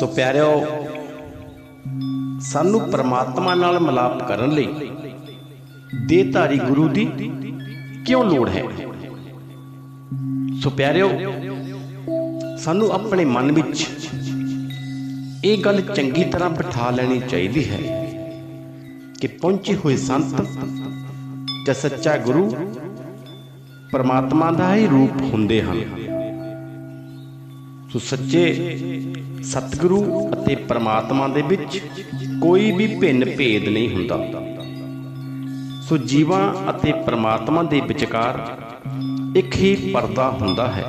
ਸੋ ਪਿਆਰਿਓ ਸਾਨੂੰ ਪ੍ਰਮਾਤਮਾ ਨਾਲ ਮਿਲਾਪ ਕਰਨ ਲਈ ਦੇਹਧਾਰੀ ਗੁਰੂ ਦੀ ਕਿਉਂ ਲੋੜ ਹੈ? ਸੋ ਪਿਆਰਿਓ ਸਾਨੂੰ ਆਪਣੇ ਮਨ ਵਿੱਚ ਇਹ ਗੱਲ ਚੰਗੀ ਤਰ੍ਹਾਂ ਬਿਠਾ ਲੈਣੀ ਚਾਹੀਦੀ ਹੈ ਕਿ ਪਹੁੰਚੇ ਹੋਏ ਸੰਤ ਜਾਂ ਸੱਚਾ ਗੁਰੂ ਪਰਮਾਤਮਾ ਦਾ ਹੀ ਰੂਪ ਹੁੰਦੇ ਹਨ। ਸੋ ਸੱਚੇ ਸਤਿਗੁਰੂ ਅਤੇ ਪਰਮਾਤਮਾ ਦੇ ਵਿੱਚ ਕੋਈ ਵੀ ਭਿੰਨ ਭੇਦ ਨਹੀਂ ਹੁੰਦਾ। ਸੋ ਜੀਵਾਂ ਅਤੇ ਪਰਮਾਤਮਾ ਦੇ ਵਿਚਕਾਰ ਇੱਕ ਹੀ ਪਰਦਾ ਹੁੰਦਾ ਹੈ।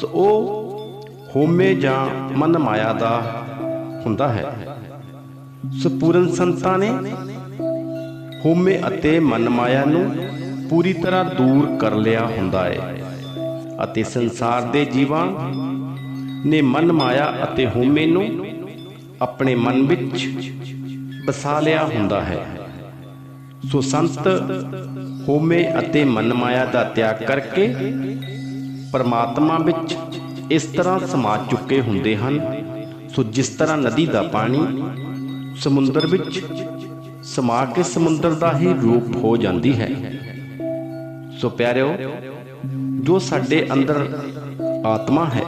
ਸੋ ਉਹ ਹੋਮੇ ਜਾਂ ਮਨ ਮਾਇਆ ਦਾ ਹੁੰਦਾ ਹੈ। ਸੋ ਪੂਰਨ ਸੰਤਾਂ ਨੇ ਹੋਮੇ ਅਤੇ ਮਨ ਮਾਇਆ ਨੂੰ ਪੂਰੀ ਤਰ੍ਹਾਂ ਦੂਰ ਕਰ ਲਿਆ ਹੁੰਦਾ ਹੈ ਅਤੇ ਸੰਸਾਰ ਦੇ ਜੀਵਾਂ ਨੇ ਮਨ ਮਾਇਆ ਅਤੇ ਹੋਮੇ ਨੂੰ ਆਪਣੇ ਮਨ ਵਿੱਚ ਬਸਾ ਲਿਆ ਹੁੰਦਾ ਹੈ। ਸੋ ਸੰਤ ਹੋਮੇ ਅਤੇ ਮਨ ਮਾਇਆ ਦਾ ਤਿਆਗ ਕਰਕੇ ਪਰਮਾਤਮਾ ਵਿੱਚ ਇਸ ਤਰ੍ਹਾਂ ਸਮਾ ਚੁੱਕੇ ਹੁੰਦੇ ਹਨ। ਸੋ ਜਿਸ ਤਰ੍ਹਾਂ ਨਦੀ ਦਾ ਪਾਣੀ ਸਮੁੰਦਰ ਵਿੱਚ ਸਮਾ ਕੇ ਸਮੁੰਦਰ ਦਾ ਹੀ ਰੂਪ ਹੋ ਜਾਂਦੀ ਹੈ। ਸੋ ਪਿਆਰਿਓ, ਜੋ ਸਾਡੇ ਅੰਦਰ ਆਤਮਾ ਹੈ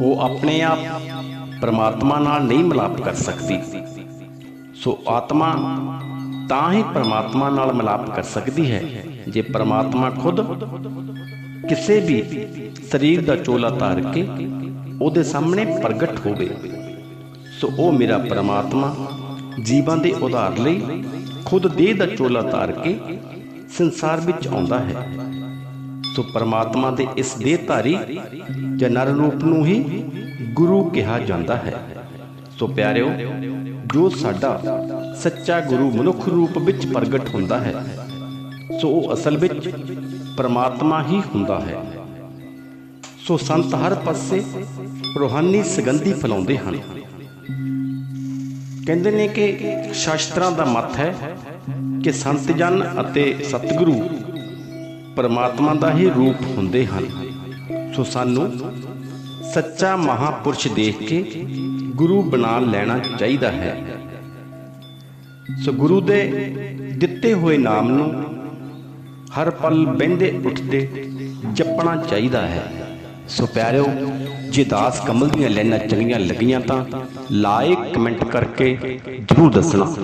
ਉਹ ਆਪਣੇ ਆਪ ਪਰਮਾਤਮਾ ਨਾਲ ਨਹੀਂ ਮਿਲਾਪ ਕਰ ਸਕਦੀ। ਸੋ ਆਤਮਾ ਤਾਂ ਹੀ ਪਰਮਾਤਮਾ ਨਾਲ ਮਿਲਾਪ ਕਰ ਸਕਦੀ ਹੈ, ਜੇ ਪਰਮਾਤਮਾ ਖੁਦ ਕਿਸੇ ਵੀ ਸਰੀਰ ਦਾ ਚੋਲਾ ਧਾਰ ਕੇ ਉਹਦੇ ਸਾਹਮਣੇ ਪ੍ਰਗਟ ਹੋਵੇ। ਸੋ ਉਹ ਮੇਰਾ ਪਰਮਾਤਮਾ ਜੀਵਾਂ ਦੇ ਉਧਾਰ ਲਈ ਖੁਦ ਦੇਹ ਦਾ ਚੋਲਾ ਧਾਰ ਕੇ ਸੰਸਾਰ ਵਿੱਚ ਆਉਂਦਾ ਹੈ। ਸੋ ਪਰਮਾਤਮਾ ਦੇ ਇਸ ਦੇਹ ਧਾਰੀ ਜਾਂ ਨਰ ਰੂਪ ਨੂੰ ਹੀ ਗੁਰੂ ਕਿਹਾ ਜਾਂਦਾ ਹੈ। ਸੋ ਪਿਆਰਿਓ, ਜੋ ਸਾਡਾ ਸੱਚਾ ਗੁਰੂ ਮਨੁੱਖ ਰੂਪ ਵਿੱਚ ਪ੍ਰਗਟ ਹੁੰਦਾ ਹੈ, ਸੋ ਉਹ ਅਸਲ ਵਿੱਚ ਪਰਮਾਤਮਾ ਹੀ ਹੁੰਦਾ ਹੈ। ਸੋ ਸੰਤ ਹਰ ਪਾਸੇ ਰੋਹਾਨੀ ਸੁਗੰਧੀ ਫੈਲਾਉਂਦੇ ਹਨ। ਕਹਿੰਦੇ ਨੇ ਕਿ ਸ਼ਾਸਤਰਾਂ ਦਾ ਮਤ ਹੈ ਕਿ ਸੰਤ ਜਨ ਅਤੇ ਸਤਿਗੁਰੂ ਪਰਮਾਤਮਾ ਦਾ ਹੀ ਰੂਪ ਹੁੰਦੇ ਹਨ। ਸੋ ਸਾਨੂੰ ਸੱਚਾ ਮਹਾਪੁਰਸ਼ ਦੇਖ ਕੇ ਗੁਰੂ ਬਣਾ ਲੈਣਾ ਚਾਹੀਦਾ ਹੈ। ਸੋ ਗੁਰੂ ਦੇ ਦਿੱਤੇ ਹੋਏ ਨਾਮ ਨੂੰ ਹਰ ਪਲ ਬਹਿੰਦੇ ਉੱਠਦੇ ਜਪਣਾ ਚਾਹੀਦਾ ਹੈ। ਸੋ ਪਿਆਰਿਓ, ਜੇ ਦਾਸ ਕਮਲ ਦੀਆਂ ਲੈਣਾ ਚੰਗੀਆਂ ਲੱਗੀਆਂ ਤਾਂ ਲਾਇਕ ਕਮੈਂਟ ਕਰਕੇ ਜਰੂਰ ਦੱਸਣਾ।